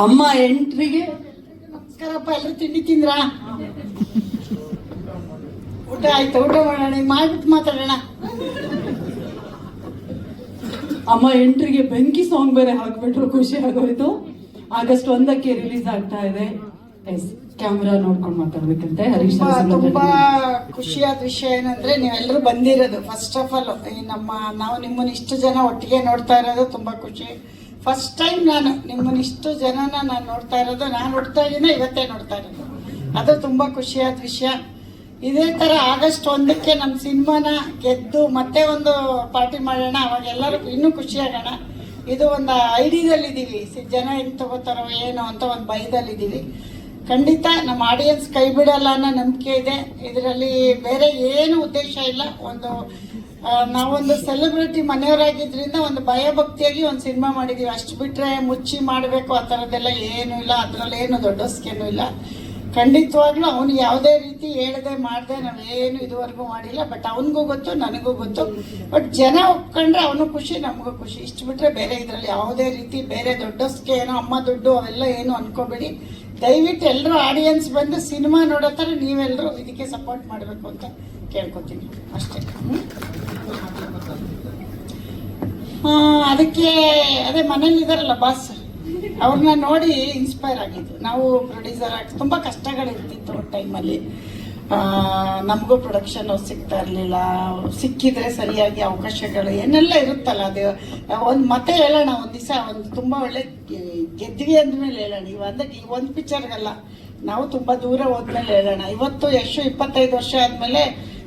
ಅಮ್ಮ ಎಂಟ್ರಿಗೆ. ನಮಸ್ಕಾರಪ್ಪ ಎಲ್ಲರೂ ತಿಂಡಿ ತಿಂದ್ರ? ಊಟ ಆಯ್ತು? ಊಟ ಮಾಡೋಣ ಮಾಡ್ಬಿಟ್ಟು ಮಾತಾಡೋಣ. ಅಮ್ಮ ಎಂಟ್ರಿಗೆ ಬೆಂಕಿ ಸಾಂಗ್ ಬೇರೆ ಹಾಕ್ಬಿಟ್ರು ಖುಷಿ ಆಗೋಯ್ತು. ಆಗಸ್ಟ್ ಒಂದಕ್ಕೆ ರಿಲೀಸ್ ಆಗ್ತಾ ಇದೆ. ಎಸ್ ಕ್ಯಾಮ್ರಾ ನೋಡ್ಕೊಂಡು ಮಾತಾಡ್ಬೇಕಂತೆ. ಹರೀಶ್ ತುಂಬಾ ಖುಷಿಯಾದ ವಿಷಯ ಏನಂದ್ರೆ ನೀವೆಲ್ಲರೂ ಬಂದಿರೋದು ಫಸ್ಟ್ ಆಫ್ ಆಲ್ ನಮ್ಮ ನಾವು ನಿಮ್ಮನ್ನ ಇಷ್ಟು ಜನ ಒಟ್ಟಿಗೆ ನೋಡ್ತಾ ಇರೋದು ತುಂಬಾ ಖುಷಿ. ಫಸ್ಟ್ ಟೈಮ್ ನಾನು ನಿಮ್ಮನ್ನ ಇಷ್ಟು ಜನನ ನಾನು ನೋಡ್ತಾ ಇರೋದು, ನಾನು ನೋಡ್ತಾ ಇದ್ದೀನಿ, ಇವತ್ತೇ ನೋಡ್ತಾ ಇರೋದು. ಅದು ತುಂಬ ಖುಷಿಯಾದ ವಿಷಯ. ಇದೇ ತರ ಆಗಸ್ಟ್ ಒಂದಕ್ಕೆ ನಮ್ಮ ಸಿನಿಮಾನ ಗೆದ್ದು ಮತ್ತೆ ಒಂದು ಪಾರ್ಟಿ ಮಾಡೋಣ, ಅವಾಗ ಎಲ್ಲರೂ ಇನ್ನೂ ಖುಷಿ ಆಗೋಣ ಇದು ಒಂದು ಐಡಿಯಾದಲ್ಲಿದ್ದೀವಿ ಜನ ಹೆಂಗೆ ತಗೋತಾರೋ ಏನೋ ಅಂತ ಒಂದು ಭಯದಲ್ಲಿದ್ದೀವಿ. ಖಂಡಿತ ನಮ್ಮ ಆಡಿಯನ್ಸ್ ಕೈ ಬಿಡಲ್ಲ ಅನ್ನೋ ನಂಬಿಕೆ ಇದೆ. ಇದರಲ್ಲಿ ಬೇರೆ ಏನು ಉದ್ದೇಶ ಇಲ್ಲ. ಒಂದು ನಾವೊಂದು ಸೆಲೆಬ್ರಿಟಿ ಮನೆಯವರಾಗಿದ್ರಿಂದ ಒಂದು ಭಯಭಕ್ತಿಯಾಗಿ ಒಂದು ಸಿನಿಮಾ ಮಾಡಿದೀವಿ. ಅಷ್ಟು ಬಿಟ್ರೆ ಮುಚ್ಚಿ ಮಾಡಬೇಕು ಆ ಥರದ್ದೆಲ್ಲ ಏನೂ ಇಲ್ಲ. ಅದರಲ್ಲಿ ಏನು ದೊಡ್ಡಸ್ಕೇನೂ ಇಲ್ಲ. ಖಂಡಿತವಾಗ್ಲೂ ಅವನು ಯಾವುದೇ ರೀತಿ ಹೇಳದೆ, ಮಾಡದೆ ನಾವೇನು ಇದುವರೆಗೂ ಮಾಡಿಲ್ಲ. ಬಟ್ ಅವನಿಗೂ ಗೊತ್ತು, ನನಗೂ ಗೊತ್ತು. ಬಟ್ ಜನ ಒಪ್ಕೊಂಡ್ರೆ ಅವನು ಖುಷಿ, ನಮಗೂ ಖುಷಿ. ಇಷ್ಟು ಬಿಟ್ರೆ ಬೇರೆ ಇದರಲ್ಲಿ ಯಾವುದೇ ರೀತಿ ಬೇರೆ ದೊಡ್ಡ ಸ್ಕೇನು, ಅಮ್ಮ ದುಡ್ಡು ಅವೆಲ್ಲ ಏನು ಅನ್ಕೋಬೇಡಿ. ದಯವಿಟ್ಟು ಎಲ್ಲರೂ ಆಡಿಯನ್ಸ್ ಬಂದು ಸಿನಿಮಾ ನೋಡೋ ಥರ ನೀವೆಲ್ಲರೂ ಇದಕ್ಕೆ ಸಪೋರ್ಟ್ ಮಾಡಬೇಕು ಅಂತ ಕೇಳ್ಕೊತೀನಿ. ಅಷ್ಟೇ? ಅದಕ್ಕೆ, ಅದೇ ಮನೇಲಿ ಇದಾರಲ್ಲ ಬಾಸ್ ಅವ್ರನ್ನ ನೋಡಿ ಇನ್ಸ್ಪೈರ್ ಆಗಿದ್ದು. ನಾವು ಪ್ರೊಡ್ಯೂಸರ್ ಆಗಿ ತುಂಬ ಕಷ್ಟಗಳಿರ್ತಿತ್ತು ಟೈಮಲ್ಲಿ ನಮಗೂ ಪ್ರೊಡಕ್ಷನ್ ಸಿಗ್ತಾ ಇರಲಿಲ್ಲ. ಸಿಕ್ಕಿದ್ರೆ ಸರಿಯಾಗಿ ಅವಕಾಶಗಳು ಏನೆಲ್ಲ ಇರುತ್ತಲ್ಲ, ಅದು, ಒಂದು ಮತ್ತೆ ಹೇಳೋಣ, ಒಂದು ದಿವಸ, ಒಂದು ತುಂಬ ಒಳ್ಳೆ ಗೆದ್ವಿ ಅಂದಮೇಲೆ ಹೇಳೋಣ. ಇವ ಅಂದ್ರೆ ಈ ಒಂದು ಪಿಕ್ಚರ್ಗಲ್ಲ ನಾವು ತುಂಬ ದೂರ ಹೋದ್ಮೇಲೆ ಹೇಳೋಣ. ಇವತ್ತು ಯಶು ಇಪ್ಪತ್ತೈದು ವರ್ಷ ಆದಮೇಲೆ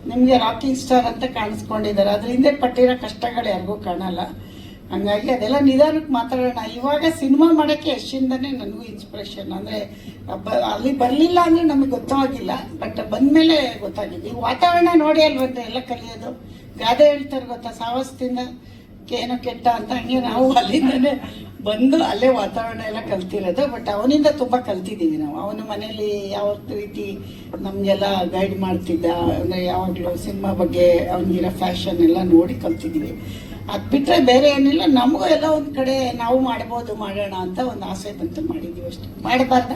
ನಿಮಗೆ ರಾಕಿಂಗ್ ಸ್ಟಾರ್ ಅಂತ ಕಾಣಿಸ್ಕೊಂಡಿದ್ದಾರೆ. ಅದ್ರ ಹಿಂದೆ ಪಟ್ಟಿರೋ ಕಷ್ಟಗಳು ಯಾರಿಗೂ ಕಾಣಲ್ಲ. ಹಂಗಾಗಿ ಅದೆಲ್ಲ ನಿಧಾನಕ್ಕೆ ಮಾತಾಡೋಣ. ಇವಾಗ ಸಿನಿಮಾ ಮಾಡೋಕ್ಕೆ ಯಶಿಂದನೇ ನನಗೂ ಇನ್ಸ್ಪಿರೇಷನ್ ಅಂದರೆ ಅಲ್ಲಿ ಬರಲಿಲ್ಲ ಅಂದರೆ ನಮಗೆ ಗೊತ್ತಾಗಿಲ್ಲ. ಬಟ್ ಬಂದಮೇಲೆ ಗೊತ್ತಾಗಿದೆ. ಈ ವಾತಾವರಣ ನೋಡಿ ಅಲ್ವಂತೆ ಎಲ್ಲ ಕಲಿಯೋದು. ಗಾದೆ ಹೇಳ್ತಾರೆ ಗೊತ್ತಾ? ಸಾಹಸದಿಂದ ಏನೋ ಕೆಟ್ಟ ಅಂತ. ಹಂಗೆ ನಾವು ಅಲ್ಲಿಂದನೇ ಬಂದು ಅಲ್ಲೇ ವಾತಾವರಣ ಎಲ್ಲ ಕಲ್ತಿರೋದು ಬಟ್ ಅವನಿಂದ ತುಂಬ ಕಲ್ತಿದ್ದೀವಿ ನಾವು. ಅವನ ಮನೇಲಿ ಯಾವ ರೀತಿ ನಮಗೆಲ್ಲ ಗೈಡ್ ಮಾಡ್ತಿದ್ದ, ಅಂದರೆ ಯಾವಾಗಲೂ ಸಿನಿಮಾ ಬಗ್ಗೆ ಅವನಿಗಿರೋ ಫ್ಯಾಷನ್ ಎಲ್ಲ ನೋಡಿ ಕಲ್ತಿದ್ದೀವಿ ಅದು ಬಿಟ್ಟರೆ ಬೇರೆ ಏನಿಲ್ಲ, ನಮಗೂ ಎಲ್ಲ ಒಂದು ಕಡೆ ನಾವು ಮಾಡ್ಬೋದು, ಮಾಡೋಣ ಅಂತ ಒಂದು ಆಸೆ ಬಂತು ಮಾಡಿದ್ದೀವಿ ಅಷ್ಟೇ. ಮಾಡಬಾರ್ದ?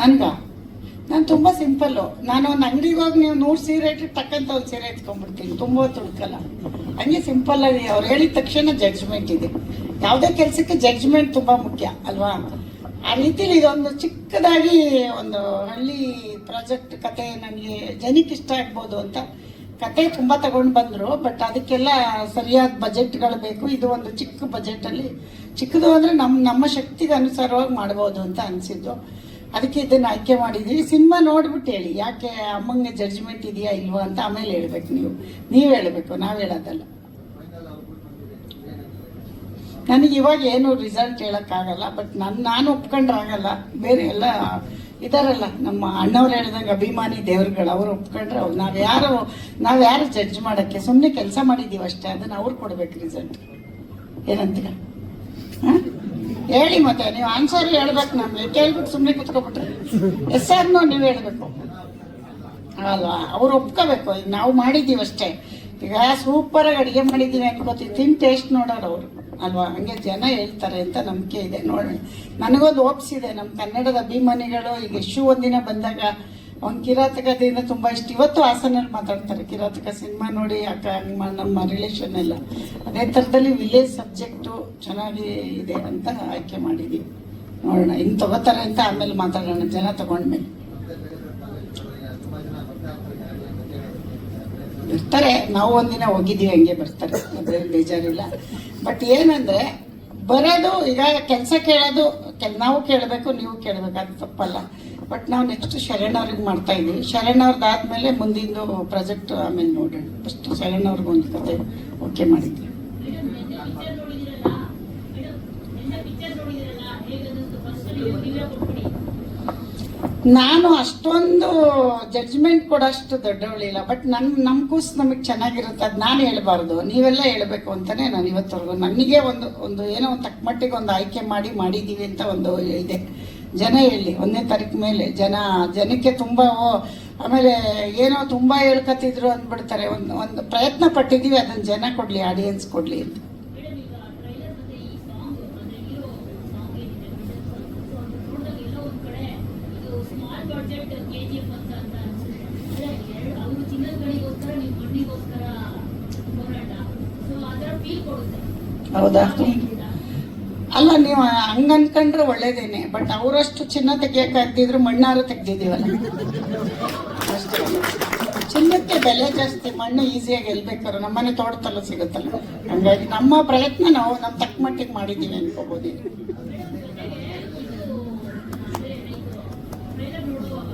ನನ್ಗ? ನಾನು ತುಂಬ ಸಿಂಪಲ್ಲು. ನಾನು ಒಂದು ಅಂಗಡಿಗೆ ಹೋಗಿ ನೀವು ನೂರು ಸೀರೆ ಇಟ್ಟು ತಕ್ಕಂತ ಒಂದು ಸೀರೆ ಎತ್ಕೊಂಡ್ಬಿಡ್ತೀನಿ. ತುಂಬ ತುಡ್ಕಲ್ಲ ಹಂಗೆ ಸಿಂಪಲ್ ಆಗಿ ಅವ್ರು ಹೇಳಿದ ತಕ್ಷಣ ಜಡ್ಜ್ಮೆಂಟ್ ಇದೆ. ಯಾವುದೇ ಕೆಲಸಕ್ಕೆ ಜಡ್ಜ್ಮೆಂಟ್ ತುಂಬ ಮುಖ್ಯ, ಅಲ್ವಾ? ಆ ರೀತಿಲಿ ಇದೊಂದು ಚಿಕ್ಕದಾಗಿ ಒಂದು ಹಳ್ಳಿ ಪ್ರಾಜೆಕ್ಟ್ ಕತೆ ನನಗೆ ಜನಕ್ಕೆ ಇಷ್ಟ ಆಗ್ಬೋದು ಅಂತ ಕತೆ ತುಂಬ ತಗೊಂಡು ಬಂದರು. ಬಟ್ ಅದಕ್ಕೆಲ್ಲ ಸರಿಯಾದ ಬಜೆಟ್ಗಳು ಬೇಕು. ಇದು ಒಂದು ಚಿಕ್ಕ ಬಜೆಟಲ್ಲಿ ಚಿಕ್ಕದು ಅಂದರೆ ನಮ್ಮ ನಮ್ಮ ಶಕ್ತಿಗೆ ಅನುಸಾರವಾಗಿ ಮಾಡ್ಬೋದು ಅಂತ ಅನಿಸಿದ್ದು. ಅದಕ್ಕೆ ಇದನ್ನು ಆಯ್ಕೆ ಮಾಡಿದ್ದೀವಿ ಸಿನಿಮಾ ನೋಡ್ಬಿಟ್ಟು ಹೇಳಿ, ಯಾಕೆ ಅಮ್ಮಂಗೆ ಜಡ್ಜ್ಮೆಂಟ್ ಇದೆಯಾ ಇಲ್ವಾ ಅಂತ ಆಮೇಲೆ ಹೇಳ್ಬೇಕು ನೀವು. ನೀವು ಹೇಳಬೇಕು, ನಾವು ಹೇಳೋದಲ್ಲ. ನನಗೆ ಇವಾಗ ಏನು ರಿಸಲ್ಟ್ ಹೇಳೋಕ್ಕಾಗಲ್ಲ ಬಟ್ ನನ್ನ ನಾನು ಒಪ್ಕೊಂಡ್ರೆ ಆಗಲ್ಲ. ಬೇರೆ ಎಲ್ಲ ಇದಾರಲ್ಲ, ನಮ್ಮ ಅಣ್ಣವ್ರು ಹೇಳ್ದಂಗೆ ಅಭಿಮಾನಿ ದೇವ್ರುಗಳು, ಅವ್ರು ಒಪ್ಕೊಂಡ್ರೆ ಅವ್ರು. ನಾವು ಯಾರು ನಾವು ಯಾರು ಜಡ್ಜ್ ಮಾಡೋಕ್ಕೆ ಸುಮ್ಮನೆ ಕೆಲಸ ಮಾಡಿದ್ದೀವಿ ಅಷ್ಟೇ, ಅದನ್ನು ಅವ್ರು ಕೊಡ್ಬೇಕು ರಿಸಲ್ಟ್ ಏನಂತೀರ? ಹಾಂ? ಹೇಳಿ ಮತ್ತೆ, ನೀವು ಆನ್ಸರ್ ಹೇಳ್ಬೇಕು ನಮಗೆ. ಕೇಳ್ಬಿಟ್ಟು ಸುಮ್ಮನೆ ಕುತ್ಕೊಬಿಟ್ರೆ. ಎಸ್ ಆರ್ನೋ ನೀವು ಹೇಳ್ಬೇಕು. ಅಲ್ವಾ? ಅವ್ರು ಒಪ್ಕೋಬೇಕು. ಈಗ ನಾವು ಮಾಡಿದ್ದೀವಿ ಅಷ್ಟೇ. ಈಗ ಸೂಪರಾಗಿ ಅಡುಗೆ ಮಾಡಿದ್ದೀವಿ ಅನ್ಕೋತೀವಿ ತಿನ್ ಟೇಸ್ಟ್ ನೋಡೋರು ಅವರು. ಅಲ್ವಾ? ಹಂಗೆ ಜನ ಹೇಳ್ತಾರೆ ಅಂತ ನಂಬಿಕೆ ಇದೆ. ನೋಡೋಣ. ನನಗೊಂದು ಓಪ್ಸಿದೆ ನಮ್ಮ ಕನ್ನಡದ ಅಭಿಮಾನಿಗಳು ಈಗ ಶೂ ಒಂದಿನ ಬಂದಾಗ ಅವ್ನು ದಿನ ತುಂಬ ಇಷ್ಟ. ಇವತ್ತು ಹಾಸನಲ್ಲಿ ಮಾತಾಡ್ತಾರೆ. ಕಿರಾತಕ ಸಿನಿಮಾ ನೋಡಿ ಅಕ್ಕ ಹಂಗ್ ಮಾ- ನಮ್ಮ ರಿಲೇಷನ್ ಎಲ್ಲ. ಅದೇ ಥರದಲ್ಲಿ ವಿಲೇಜ್ ಸಬ್ಜೆಕ್ಟು ಚೆನ್ನಾಗಿ ಇದೆ ಅಂತ ಆಯ್ಕೆ ಮಾಡಿದ್ದೀವಿ ನೋಡೋಣ ಹಿಂಗೆ ತಗೋತಾರೆ ಅಂತ ಆಮೇಲೆ ಮಾತಾಡೋಣ. ಜನ ತಗೊಂಡ್ಮೇಲೆ. ಬರ್ತಾರೆ. ನಾವು ಒಂದಿನ ಹೋಗಿದ್ದೀವಿ ಹಂಗೆ ಬರ್ತಾರೆ. ಅದ್ರಲ್ಲಿ ಬೇಜಾರಿಲ್ಲ. ಬಟ್ ಏನಂದ್ರೆ, ಬರೋದು, ಈಗ ಕೆಲಸ ಕೇಳೋದು, ಕೆಲ್ ನಾವು ಕೇಳಬೇಕು, ನೀವು ಕೇಳಬೇಕು, ಅದು ತಪ್ಪಲ್ಲ. ಬಟ್ ನಾವು ನೆಕ್ಸ್ಟ್ ಶರಣ್ ಅವ್ರಿಗೆ ಮಾಡ್ತಾ ಇದ್ದೀವಿ. ಶರಣ್ ಆದ್ಮೇಲೆ ಮುಂದಿಂದು ಪ್ರಾಜೆಕ್ಟ್ ಆಮೇಲೆ ನೋಡೋಣ. ಫಸ್ಟ್ ಶರಣ್ ಅವ್ರಿಗೆ ಒಂದು ಕತೆ ಓಕೆ ಮಾಡಿದ್ವಿ. ನಾನು ಅಷ್ಟೊಂದು ಜಡ್ಜ್ಮೆಂಟ್ ಕೊಡೋಷ್ಟು ದೊಡ್ಡವಳಿಲ್ಲ ಬಟ್ ನನ್ನ ನಮ್ಮ ಕೂಸ್ ನಮಗೆ ಚೆನ್ನಾಗಿರುತ್ತೆ, ಅದು ನಾನು ಹೇಳಬಾರ್ದು. ನೀವೆಲ್ಲ ಹೇಳಬೇಕು ಅಂತಲೇ ನಾನು ಇವತ್ತವರೆಗೂ. ನನಗೆ ಒಂದು ಒಂದು ಏನೋ ಒಂದು ತಕ್ಕಮಟ್ಟಿಗೆ ಒಂದು ಆಯ್ಕೆ ಮಾಡಿ ಮಾಡಿದ್ದೀವಿ ಅಂತ ಒಂದು ಇದೆ. ಜನ ಹೇಳಿ ಒಂದನೇ ತಾರೀಕು ಮೇಲೆ ಜನ, ಜನಕ್ಕೆ ತುಂಬ ಆಮೇಲೆ ಏನೋ ತುಂಬ ಹೇಳ್ಕತ್ತಿದ್ರು ಅಂದ್ಬಿಡ್ತಾರೆ. ಒಂದು ಒಂದು ಪ್ರಯತ್ನ ಪಟ್ಟಿದ್ದೀವಿ ಅದನ್ನ ಜನ ಕೊಡಲಿ ಆಡಿಯನ್ಸ್ ಕೊಡಲಿ ಅಂತ. ಹೌದಾ? ತುಂಬ ಅಲ್ಲ, ನೀವು ಹಂಗ ಅನ್ಕೊಂಡ್ರೆ ಒಳ್ಳೇದೇನೆ ಬಟ್ ಅವರಷ್ಟು ಚಿನ್ನ ತೆಗಿಯಕ್ಕಾಗ್ದಿದ್ರು ಮಣ್ಣಾರು ತೆಗ್ದಿದೀವಲ್ಲ ಚಿನ್ನಕ್ಕೆ ಬೆಲೆ ಜಾಸ್ತಿ, ಮಣ್ಣು ಈಸಿಯಾಗಿ ಗೆಲ್ಬೇಕಾದ್ರೆ ನಮ್ಮನೆ ತೋಟದಲ್ಲ ಸಿಗುತ್ತಲ್ಲ. ಹಂಗಾಗಿ ನಮ್ಮ ಪ್ರಯತ್ನ ನಾವು ನಮ್ಮ ತಕ್ಕ ಮಟ್ಟಿಗೆ ಮಾಡಿದ್ದೀವಿ ಅನ್ಕೋಬೋದು ಟ್ರೈಲರ್ ನೋಡುವಾಗ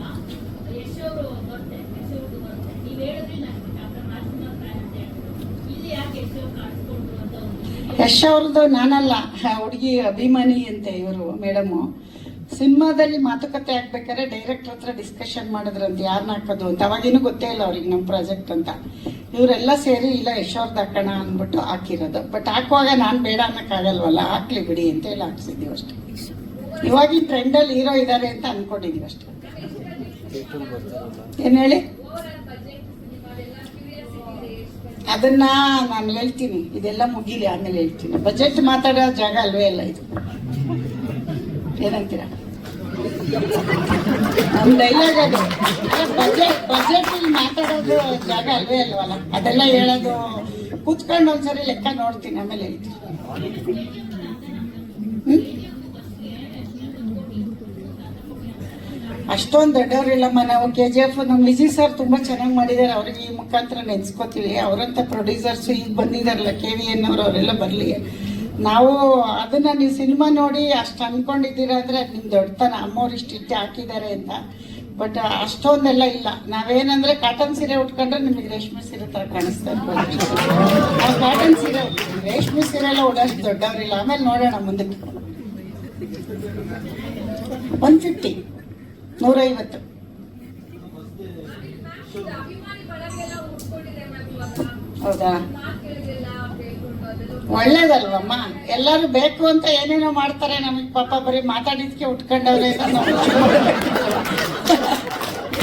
ಯಶ್ ಅವರು ಬರುತ್ತೆ ಯಶ್ ಅವ್ರದ್ದು ಬರುತ್ತೆ ನೀವು ಹೇಳಿದ್ರಿ ನನಗೆ ಡಾಕ್ಟರ್ ರಾಜ್ಕುಮಾರ್ ಫ್ಯಾನ್ ಅಂತ ಹೇಳ್ಬಿಟ್ಟು ಇಲ್ಲಿ ಯಾಕೆ ಯಶ್ ಅವ್ರು ಕಾಣಿಸ್ಕೊಂಡ್ರು ಅಂತ ಒಂದು ಯಶ್ ಅವ್ರದ್ದು ನಾನಲ್ಲ ಹುಡುಗಿ ಅಭಿಮಾನಿ ಅಂತೆ ಇವರು ಮೇಡಮು. ಸಿನಿಮಾದಲ್ಲಿ ಮಾತುಕತೆ ಆಗ್ಬೇಕಾದ್ರೆ ಡೈರೆಕ್ಟರ್ ಹತ್ರ ಡಿಸ್ಕಷನ್ ಮಾಡಿದ್ರಂತೆ ಯಾರನ್ನ ಹಾಕೋದು ಅಂತ. ಅವಾಗೇನು ಗೊತ್ತೇ ಇಲ್ಲ ಅವ್ರಿಗೆ ನಮ್ಮ ಪ್ರಾಜೆಕ್ಟ್ ಅಂತ. ಇವರೆಲ್ಲ ಸೇರಿ, ಇಲ್ಲ ಯಶ್ ಅವ್ರದ್ದು ಹಾಕೋಣ ಅಂದ್ಬಿಟ್ಟು ಹಾಕಿರೋದು. ಬಟ್ ಹಾಕುವಾಗ ನಾನು ಬೇಡ ಅನ್ನಕ್ಕಾಗಲ್ವಲ್ಲ ಹಾಕ್ಲಿ ಬಿಡಿ ಅಂತ ಹೇಳಿ ಹಾಕ್ಸಿದ್ದೀವಿ ಅಷ್ಟೇ. ಟ್ರೆಂಡ್ ಟ್ರೆಂಡಲ್ಲಿ ಹೀರೋ ಇದ್ದಾರೆ ಅಂತ ಅನ್ಕೊಂಡಿದೀವಿ ಅಷ್ಟೇ. ಏನು ಹೇಳಿ? ಅದನ್ನ ನಾನು ಹೇಳ್ತೀನಿ. ಇದೆಲ್ಲ ಮುಗೀಲಿ, ಆಮೇಲೆ ಹೇಳ್ತೀನಿ. ಬಜೆಟ್ ಮಾತಾಡೋ ಜಾಗ ಅಲ್ವೇ ಇಲ್ಲ ಇದು. ಏನಂತೀರ? ನಮ್ ಡೈಲಾಗ್ ಅದು. ಬಜೆಟ್ ಬಜೆಟ್ ಮಾತಾಡೋದು ಜಾಗ ಅಲ್ವೇ ಅಲ್ವಲ್ಲ ಅದೆಲ್ಲ ಹೇಳೋದು. ಕೂತ್ಕೊಂಡು ಒಂದ್ಸರಿ ಲೆಕ್ಕ ನೋಡ್ತೀನಿ, ಆಮೇಲೆ ಹೇಳ್ತೀನಿ. ಅಷ್ಟೊಂದು ದೊಡ್ಡವರಿಲ್ಲಮ್ಮ. ನಾವು ಕೆ ಜಿ ಎಫ್ ನಮ್ಮ ವಿಜಿ ಸರ್ ತುಂಬಾ ಚೆನ್ನಾಗಿ ಮಾಡಿದ್ದಾರೆ ಅವ್ರಿಗೆ ಈ ಮುಖಾಂತರ ನೆನ್ಸ್ಕೋತೀವಿ. ಅವರಂತ ಪ್ರೊಡ್ಯೂಸರ್ಸ್ ಈಗ ಬಂದಿದಾರಲ್ಲ ಕೆ ವಿ ಎನ್ ಅವರು, ಅವರೆಲ್ಲ ಬರಲಿ. ನಾವು ಅದನ್ನ ನೀವು ಸಿನಿಮಾ ನೋಡಿ ಅಷ್ಟು ಅನ್ಕೊಂಡಿದ್ದೀರಾ ಅಂದ್ರೆ ಅದು ನಿಮ್ ದೊಡ್ಡತನ, ಅಮ್ಮವ್ರು ಇಷ್ಟು ಇಟ್ಟು ಹಾಕಿದ್ದಾರೆ ಅಂತ. ಬಟ್ ಅಷ್ಟೊಂದೆಲ್ಲ ಇಲ್ಲ. ನಾವೇನಂದ್ರೆ ಕಾಟನ್ ಸೀರೆ ಉಟ್ಕೊಂಡ್ರೆ ನಿಮಗೆ ರೇಷ್ಮೆ ಸೀರೆ ತರ ಕಾಣಿಸ್ತಾ ಇರ್ಬೋದು. ಕಾಟನ್ ಸೀರೆ, ರೇಷ್ಮೆ ಸೀರೆ ಎಲ್ಲ ಉಡೋಷ್ಟು ದೊಡ್ಡವರಿಲ್ಲ. ಆಮೇಲೆ ನೋಡೋಣ ಮುಂದಕ್ಕೆ. ಒನ್ ಫಿಫ್ಟಿ ನೂರೈವತ್ತು. ಹೌದಾ? ಒಳ್ಳೇದಲ್ವಮ್ಮ? ಎಲ್ಲರೂ ಬೇಕು ಅಂತ ಏನೇನೋ ಮಾಡ್ತಾರೆ ನಮಗೆ ಪಾಪ ಬರೀ ಮಾತಾಡಿದ್ಕೆ ಉಟ್ಕೊಂಡವ್ರೆ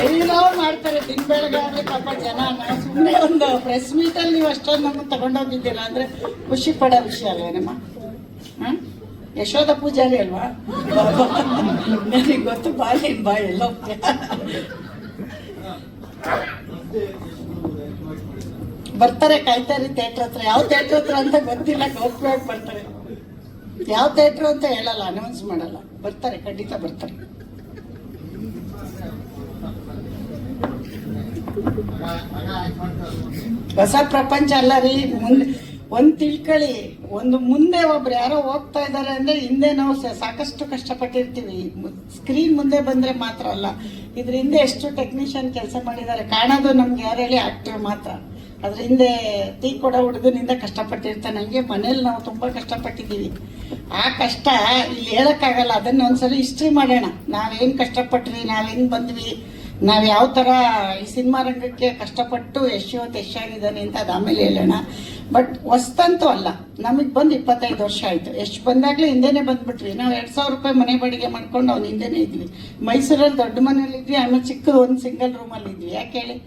ಏನೋ ಮಾಡ್ತಾರೆ ದಿನ ಬೆಳಗಾದ್ರೆ ಪಾಪ ಜನ ಸುಮ್ಮನೆ ಒಂದು ಪ್ರೆಸ್ ಮೀಟಲ್ಲಿ ನೀವು ಅಷ್ಟೊಂದು ನಮ್ಮ ತಗೊಂಡೋಗಿದ್ದೀರಾ ಅಂದ್ರೆ ಖುಷಿ ಪಡೋ ವಿಷಯ ಅಲ್ವೇನಮ್ಮ? ಹ? ಯಶೋಧ ಪೂಜಾರಿ ಅಲ್ವಾ? ನನಗೆ ಗೊತ್ತು ಬಾ ನೀನ್ ಬಾ, ಎಲ್ಲ ಬರ್ತಾರೆ ಕಾಯ್ತಾರೆ ಥಿಯೇಟ್ರ್ ಹತ್ರ. ಯಾವ ಥಿಯೇಟ್ರ್ ಹತ್ರ ಅಂತ ಗೊತ್ತಿಲ್ಲ ಗೌಪ್ಯವಾಗಿ ಬರ್ತಾರೆ. ಯಾವ ಥಿಯೇಟ್ರ್ ಅಂತ ಹೇಳಲ್ಲ ಅನೌನ್ಸ್ ಮಾಡಲ್ಲ. ಬರ್ತಾರೆ, ಖಂಡಿತ ಬರ್ತಾರೆ. ಹೊಸ ಪ್ರಪಂಚ ಅಲ್ಲ ರೀ. ಮುಂದೆ ಒಂದ್ ತಿಳ್ಕೊಳ್ಳಿ ಒಂದು ಮುಂದೆ ಒಬ್ರು ಯಾರೋ ಹೋಗ್ತಾ ಇದ್ದಾರೆ ಅಂದ್ರೆ ಹಿಂದೆ ನಾವು ಸಾಕಷ್ಟು ಕಷ್ಟಪಟ್ಟಿರ್ತೀವಿ. ಸ್ಕ್ರೀನ್ ಮುಂದೆ ಬಂದ್ರೆ ಮಾತ್ರ ಅಲ್ಲ. ಇದ್ರ ಹಿಂದೆ ಎಷ್ಟು ಟೆಕ್ನಿಷಿಯನ್ ಕೆಲಸ ಮಾಡಿದ್ದಾರೆ ಕಾಣೋದು ನಮ್ಗೆ ಯಾರು ಹೇಳಿ ಆಕ್ಟರ್ ಮಾತ್ರ. ಅದ್ರ ಹಿಂದೆ ಟೀ ಕೊಡೋ ಹುಡುಗನಿಂದ ಕಷ್ಟಪಟ್ಟಿರ್ತಾನೆ. ಹಂಗೆ ಮನೇಲಿ ನಾವು ತುಂಬಾ ಕಷ್ಟಪಟ್ಟಿದ್ದೀವಿ. ಆ ಕಷ್ಟ ಇಲ್ಲಿ ಹೇಳಕ್ಕಾಗಲ್ಲ. ಅದನ್ನ ಒಂದ್ಸಲ ಹಿಸ್ಟ್ರಿ ಮಾಡೋಣ. ನಾವೇನ್ ಕಷ್ಟಪಟ್ವಿ ಹೆಂಗ್ ಬಂದ್ವಿ, ನಾವ್ ಯಾವ ತರ ಈ ಸಿನಿಮಾ ರಂಗಕ್ಕೆ ಕಷ್ಟಪಟ್ಟು ಯಶೋತ್ ಯಶಾಗಿದ್ದಾನೆ ಅಂತ ಅದು ಆಮೇಲೆ ಹೇಳೋಣ. ಬಟ್ ಹೊಸ್ತಂತೂ ಅಲ್ಲ. ನಮಗ್ ಬಂದು ಇಪ್ಪತ್ತೈದು ವರ್ಷ ಆಯ್ತು. ಎಷ್ಟು ಬಂದಾಗ್ಲೇ ಹಿಂದೆನೆ ಬಂದ್ಬಿಟ್ವಿ. ನಾವು ಎರಡ್ ಸಾವಿರ ರೂಪಾಯಿ ಮನೆ ಬಾಡಿಗೆ ಮಾಡ್ಕೊಂಡು ಅವ್ನ ಹಿಂದೆನೆ ಇದ್ವಿ. ಮೈಸೂರಲ್ಲಿ ದೊಡ್ಡ ಮನೇಲಿ ಇದ್ವಿ ಆಮೇಲೆ ಚಿಕ್ಕ ಒಂದು ಸಿಂಗಲ್ ರೂಮಲ್ಲಿ ಇದ್ವಿ. ಯಾಕೆ ಹೇಳಿ?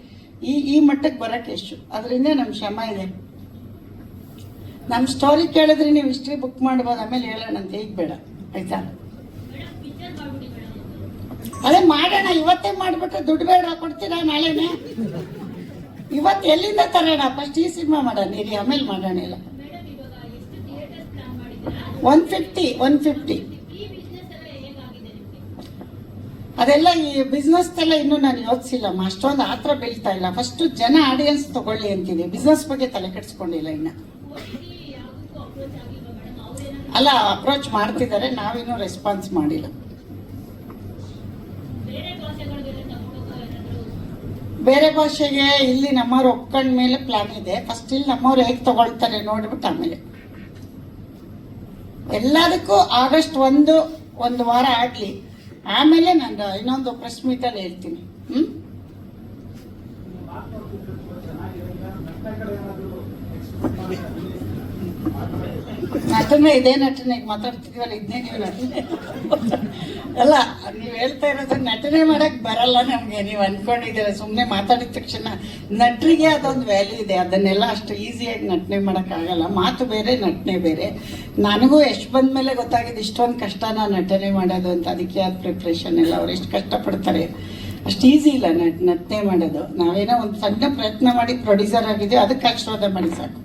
ಈ ಈ ಮಟ್ಟಕ್ಕೆ ಬರಕ್ಕೆ ಎಷ್ಟು? ಅದರಿಂದ ನಮ್ಮ ಶ್ರಮ ಇದೆ. ನಮ್ಮ ಸ್ಟೋರಿ ಕೇಳಿದ್ರೆ ನೀವು ಹಿಸ್ಟ್ರಿ ಬುಕ್ ಮಾಡ್ಬೋದು. ಆಮೇಲೆ ಹೇಳೋಣ ಅಂತ ಈಗ ಬೇಡ. ಆಯ್ತಾ? ಅದೇ ಮಾಡೋಣ. ಇವತ್ತೇ ಮಾಡ್ಬಿಟ್ರೆ ದುಡ್ಡು ಬೇಡ ಕೊಡ್ತೀರಾ ನಾಳೆನೆ? ಇವತ್ತು ಎಲ್ಲಿಂದ ತರೋಣ ಫಸ್ಟ್ ಈ ಸಿನಿಮಾ ಮಾಡೋಣ, ಇರಿ, ಆಮೇಲೆ ಮಾಡೋಣ ಇಲ್ಲ ಒನ್ ಫಿಫ್ಟಿ ಒನ್ ಫಿಫ್ಟಿ ಅದೆಲ್ಲ ಈ ಬಿಸ್ನೆಸ್ ಎಲ್ಲ ಇನ್ನೂ ನಾನು ಯೋಚಿಸಿಲ್ಲಮ್ಮ ಅಷ್ಟೊಂದು ಆತ್ರ ಬೀಳ್ತಾ ಇಲ್ಲ. ಫಸ್ಟ್ ಜನ ಆಡಿಯನ್ಸ್ ತಗೊಳ್ಳಿ ಅಂತೀನಿ ಬಿಸ್ನೆಸ್ ಬಗ್ಗೆ ತಲೆ ಕೆಡಿಸ್ಕೊಂಡಿಲ್ಲ ಇನ್ನ. ಅಲ್ಲ ಅಪ್ರೋಚ್ ಮಾಡ್ತಿದ್ದಾರೆ. ನಾವಿನ್ನೂ ರೆಸ್ಪಾನ್ಸ್ ಮಾಡಿಲ್ಲ. ಬೇರೆ ಭಾಷೆಗೆ ಇಲ್ಲಿ ನಮ್ಮವ್ರು ಒಕ್ಕಂಡ ಮೇಲೆ ಪ್ಲಾನ್ ಇದೆ. ಫಸ್ಟ್ ಇಲ್ಲಿ ನಮ್ಮವ್ರು ಹೇಗೆ ತಗೊಳ್ತಾರೆ ನೋಡ್ಬಿಟ್ಟು ಆಮೇಲೆ. ಎಲ್ಲದಕ್ಕೂ ಆಗಸ್ಟ್ ಒಂದು ಒಂದು ವಾರ ಆಗ್ಲಿ. ಆಮೇಲೆ ನಾನು ಇನ್ನೊಂದು ಪ್ರೆಸ್ ಮೀಟಲ್ಲಿ ಹೇಳ್ತೀನಿ. ಹ್ಮ್? ಅದನ್ನ ಸುಮ್ಮನೆ ಇದೇ ನಟನೆ ಮಾತಾಡ್ತಿದ್ವಲ್ಲ ಇದನ್ನೇ ನೀವು ನಟನೆ? ಅಲ್ಲ, ನೀವು ಹೇಳ್ತಾ ಇರೋದು ನಟನೆ ಮಾಡಕ್ ಬರಲ್ಲ ನಮ್ಗೆ. ನೀವು ಅನ್ಕೊಂಡಿದ್ದೀರ ಸುಮ್ಮನೆ ಮಾತಾಡಿದ ತಕ್ಷಣ ನಟರಿಗೆ ಅದೊಂದು ವ್ಯಾಲ್ಯೂ ಇದೆ. ಅದನ್ನೆಲ್ಲ ಅಷ್ಟು ಈಸಿಯಾಗಿ ನಟನೆ ಆಗಲ್ಲ. ಮಾತು ಬೇರೆ, ನಟನೆ ಬೇರೆ. ನನಗೂ ಎಷ್ಟು ಬಂದ್ಮೇಲೆ ಗೊತ್ತಾಗಿದೆ, ಇಷ್ಟೊಂದು ಕಷ್ಟನ ನಟನೆ ಮಾಡೋದು ಅಂತ. ಅದಕ್ಕೆ ಆದ ಪ್ರಿಪ್ರೇಷನ್ ಎಲ್ಲ ಅವ್ರು ಎಷ್ಟು ಕಷ್ಟಪಡ್ತಾರೆ. ಅಷ್ಟು ಈಸಿ ಇಲ್ಲ ನಟ್, ನಟನೆ ಮಾಡೋದು. ನಾವೇನೋ ಒಂದು ಸಣ್ಣ ಪ್ರಯತ್ನ ಮಾಡಿ ಪ್ರೊಡ್ಯೂಸರ್ ಆಗಿದ್ದೀವಿ ಅದಕ್ಕೆ ಆಶೀರ್ವಾದ ಮಾಡಿ ಸಾಕು.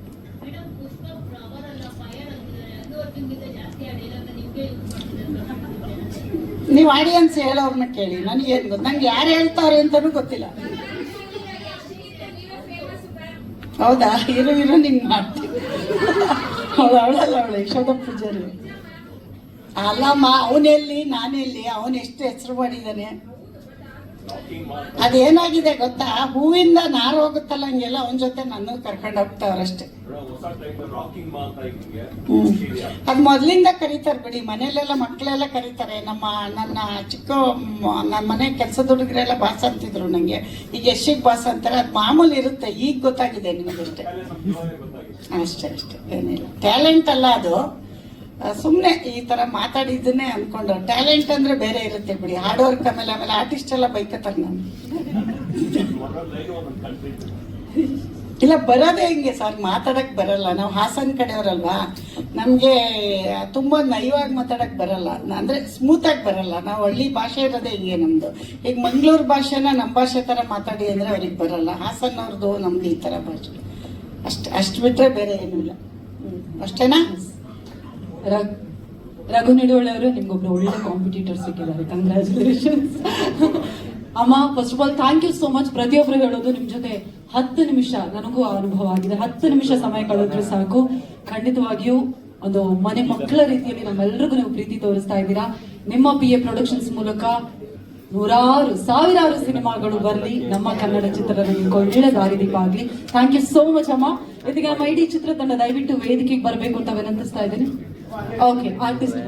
ನೀವು ಆಡಿಯನ್ಸ್ ಹೇಳೋರ್ನ ಕೇಳಿ ನನಗೇನು ಗೊತ್ತು? ನಂಗೆ ಯಾರು ಹೇಳ್ತಾರೆ ಅಂತಲೂ ಗೊತ್ತಿಲ್ಲ. ಹೌದಾ? ಇರು ಇರು, ನಿಂಗೆ ಮಾಡ್ತೀವಿ ಅವಳು, ಅವಳಲ್ಲ ಅವಳು, ಯಶೋಧ ಪೂಜಾರಿ. ಅಲ್ಲಮ್ಮ, ಅವನೆಲ್ಲಿ, ನಾನೆಲ್ಲಿ, ಅವನು ಎಷ್ಟು ಹೆಸರು ಮಾಡಿದ್ದಾನೆ? ಅದೇನಾಗಿದೆ ಗೊತ್ತಾ? ಹೂವಿಂದ ನಾರು ಹೋಗುತ್ತಲ್ಲ, ಹಂಗೆಲ್ಲ ಅವನ ಜೊತೆ ನನ್ನ ಕರ್ಕೊಂಡು ಹೋಗ್ತಾವ್ರಷ್ಟೇ. ಅದ್ ಮೊದ್ಲಿಂದ ಕರೀತಾರೆ ಬಿಡಿ. ಮನೇಲೆಲ್ಲ ಮಕ್ಕಳೆಲ್ಲ ಕರೀತಾರೆ. ನಮ್ಮ ನನ್ನ ಚಿಕ್ಕ ನನ್ನ ಮನೆ ಕೆಲಸದ ಹುಡುಗರೆಲ್ಲ ಬಾಸ್ ಅಂತಿದ್ರು ನಂಗೆ. ಈಗ ಎಷ್ಟಿಗೆ ಬಾಸ್ ಅಂತಾರೆ. ಅದು ಮಾಮೂಲಿ ಇರುತ್ತೆ. ಈಗ ಗೊತ್ತಾಗಿದೆ ನಿಮಗಷ್ಟೇ. ಅಷ್ಟೇ ಅಷ್ಟೇ. ಏನಿಲ್ಲ. ಟ್ಯಾಲೆಂಟ್ ಅಲ್ಲ ಅದು. ಸುಮ್ಮನೆ ಈ ತರ ಮಾತಾಡಿದ್ದನ್ನೇ ಅನ್ಕೊಂಡ್ರು ಟ್ಯಾಲೆಂಟ್ ಅಂದ್ರೆ ಬೇರೆ ಇರುತ್ತೆ ಬಿಡಿ. ಹಾರ್ಡ್ ಆಮೇಲೆ ಆಮೇಲೆ ಆರ್ಟಿಸ್ಟ್ ಎಲ್ಲ ಬೈಕತ್ತಾರೆ ನಾನು. ಇಲ್ಲ, ಬರೋದೇ ಹಿಂಗೆ ಸರ್. ಮಾತಾಡಕ್ ಬರಲ್ಲ. ನಾವು ಹಾಸನ್ ಕಡೆಯವರಲ್ವಾ? ನಮಗೆ ತುಂಬಾ ನಯವಾಗಿ ಮಾತಾಡಕ್ ಬರಲ್ಲ. ಅಂದ್ರೆ ಸ್ಮೂತ್ ಆಗಿ ಬರಲ್ಲ. ನಾವು ಹಳ್ಳಿ ಭಾಷೆ ಇರೋದೇ ಹಿಂಗೆ ನಮ್ದು. ಈಗ ಮಂಗಳೂರು ಭಾಷೆನ ನಮ್ಮ ಭಾಷೆ ತರ ಮಾತಾಡಿ ಅಂದ್ರೆ ಅವ್ರಿಗೆ ಬರಲ್ಲ. ಹಾಸನ್ ಅವ್ರದ್ದು ನಮ್ದು ಈ ತರ ಭಾಷೆ. ಅಷ್ಟು ಅಷ್ಟು ಬಿಟ್ರೆ ಬೇರೆ ಏನೂ ಇಲ್ಲ. ಅಷ್ಟೇನಾ? ರಘು ನಿಡುವಳ್ಳಿ ಅವರು ನಿಮ್ಗೊಬ್ರು ಒಳ್ಳೆ ಕಾಂಪಿಟೇಟರ್ ಸಿಕ್ಕಿದ್ದಾರೆ. ಕಂಗ್ರ್ಯಾಚುಲೇಷನ್ಸ್ ಅಮ್ಮ first of all thank you so much ಪ್ರತಿಯೊಬ್ಬರು ಹೇಳೋದು ನಿಮ್ ಜೊತೆ ಹತ್ತು ನಿಮಿಷ ನನಗೂ ಅನುಭವ ಆಗಿದೆ. ಹತ್ತು ನಿಮಿಷ ಸಮಯ ಕಳೆದ್ರೆ ಸಾಕು. ಖಂಡಿತವಾಗಿಯೂ ಒಂದು ಮನೆ ಮಕ್ಕಳ ರೀತಿಯಲ್ಲಿ ನಮ್ಮೆಲ್ಲರಿಗೂ ನೀವು ಪ್ರೀತಿ ತೋರಿಸ್ತಾ ಇದ್ದೀರಾ. ನಿಮ್ಮ ಪಿ ಎ ಪ್ರೊಡಕ್ಷನ್ಸ್ ಮೂಲಕ ನೂರಾರು, ಸಾವಿರಾರು ಸಿನಿಮಾಗಳು ಬರಲಿ. ನಮ್ಮ ಕನ್ನಡ ಚಿತ್ರರಂಗಕ್ಕೆ ಒಳ್ಳೆ ದಾರಿದೀಪ ಆಗಲಿ. ಥ್ಯಾಂಕ್ ಯು ಸೋ ಮಚ್ ಅಮ್ಮ. ಇದೀಗ ನಮ್ಮ ಇಡೀ ಚಿತ್ರತಂಡ ದಯವಿಟ್ಟು ವೇದಿಕೆಗೆ ಬರಬೇಕು ಅಂತ ವಿನಂತಿಸ್ತಾ ಇದ್ದೀನಿ. Okay artist